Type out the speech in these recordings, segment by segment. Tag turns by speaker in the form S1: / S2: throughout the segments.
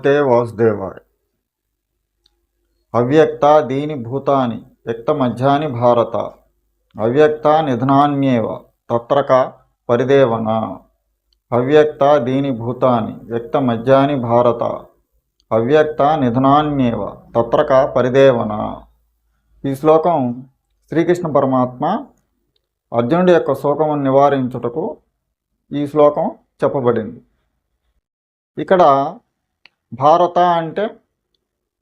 S1: భగవతే వాసుదేవాయ. అవ్యక్త దీని భూతాని వ్యక్త మధ్యాని భారత. అవ్యక్త నిధనాన్యేవ తత్రక పరిదేవన. అవ్యక్త దీని భూతాని వ్యక్త మధ్యాని భారత. అవ్యక్త నిధనాన్యేవ తత్రక పరిదేవన. ఈ శ్లోకం శ్రీకృష్ణ పరమాత్మ అర్జునుడి యొక్క శోకమును నివారించుటకు ఈ శ్లోకం చెప్పబడింది. ఇక్కడ భారత అంటే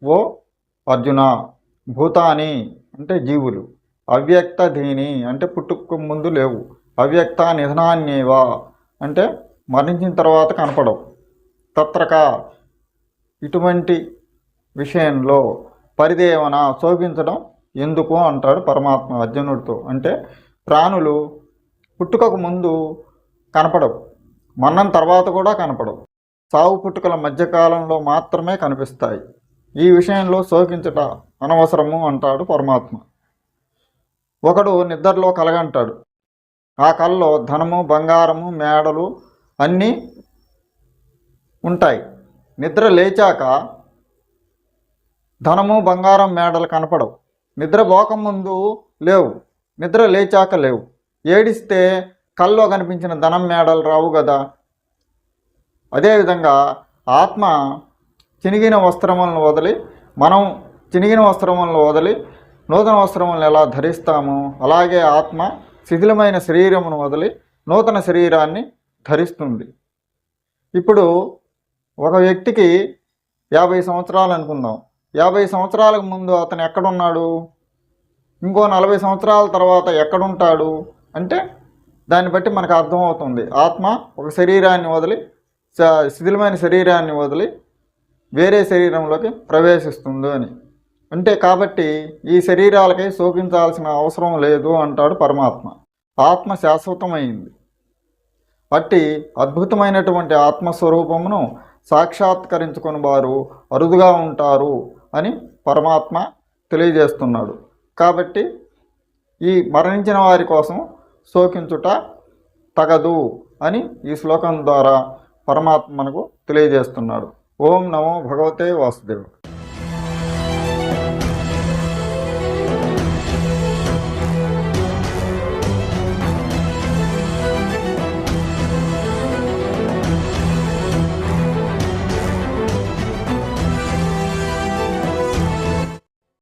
S1: ఓ అర్జున భూతాని అంటే జీవులు. అవ్యక్త దీని అంటే పుట్టుకు ముందు లేవు. అవ్యక్త నిధనాన్యేవా అంటే మరణించిన తర్వాత కనపడవు. తత్రక ఇటువంటి విషయంలో పరిదేవన శోభించడం ఎందుకు అంటాడు పరమాత్మ అర్జునుడితో? అంటే ప్రాణులు పుట్టుకకు ముందు కనపడవు. మరణం తర్వాత కూడా కనపడవు. సావు పుట్టుకల మధ్యకాలంలో మాత్రమే కనిపిస్తాయి. ఈ విషయంలో శోకించట అనవసరము అంటాడు పరమాత్మ. ఒకడు నిద్రలో కలగంటాడు. ఆ కళ్ళలో ధనము బంగారము మేడలు అన్నీ ఉంటాయి. నిద్ర లేచాక ధనము బంగారం మేడలు కనపడవు. నిద్ర పోకముందు లేవు. నిద్ర లేచాక లేవు. ఏడిస్తే కల్లో కనిపించిన ధనం మేడలు రావు కదా అదేవిధంగా ఆత్మ చినిగిన వస్త్రములను వదిలి మనం చినిగిన వస్త్రములను వదిలి నూతన వస్త్రములను ఎలా ధరిస్తామో? అలాగే ఆత్మ శిథిలమైన శరీరమును వదిలి నూతన శరీరాన్ని ధరిస్తుంది. ఇప్పుడు ఒక వ్యక్తికి యాభై సంవత్సరాలు అనుకుందాం. యాభై సంవత్సరాలకు ముందు అతను ఎక్కడున్నాడు? ఇంకో నలభై సంవత్సరాల తర్వాత ఎక్కడుంటాడు? అంటే దాన్ని బట్టి మనకు అర్థమవుతుంది. ఆత్మ ఒక శరీరాన్ని వదిలి శిథిలమైన శరీరాన్ని వదిలి వేరే శరీరంలోకి ప్రవేశిస్తుంది అని. అంటే కాబట్టి ఈ శరీరాలకి శోకించాల్సిన అవసరం లేదు అంటాడు పరమాత్మ. ఆత్మ శాశ్వతమైంది. బట్టి అద్భుతమైనటువంటి ఆత్మస్వరూపమును సాక్షాత్కరించుకుని వారు అరుదుగా ఉంటారు అని పరమాత్మ తెలియజేస్తున్నాడు. కాబట్టి ఈ మరణించిన వారి కోసం శోకించుట తగదు అని ఈ శ్లోకం ద్వారా పరమాత్మనకు తెలియజేస్తున్నాడు. ఓం నమో భగవతే వాసుదేవ.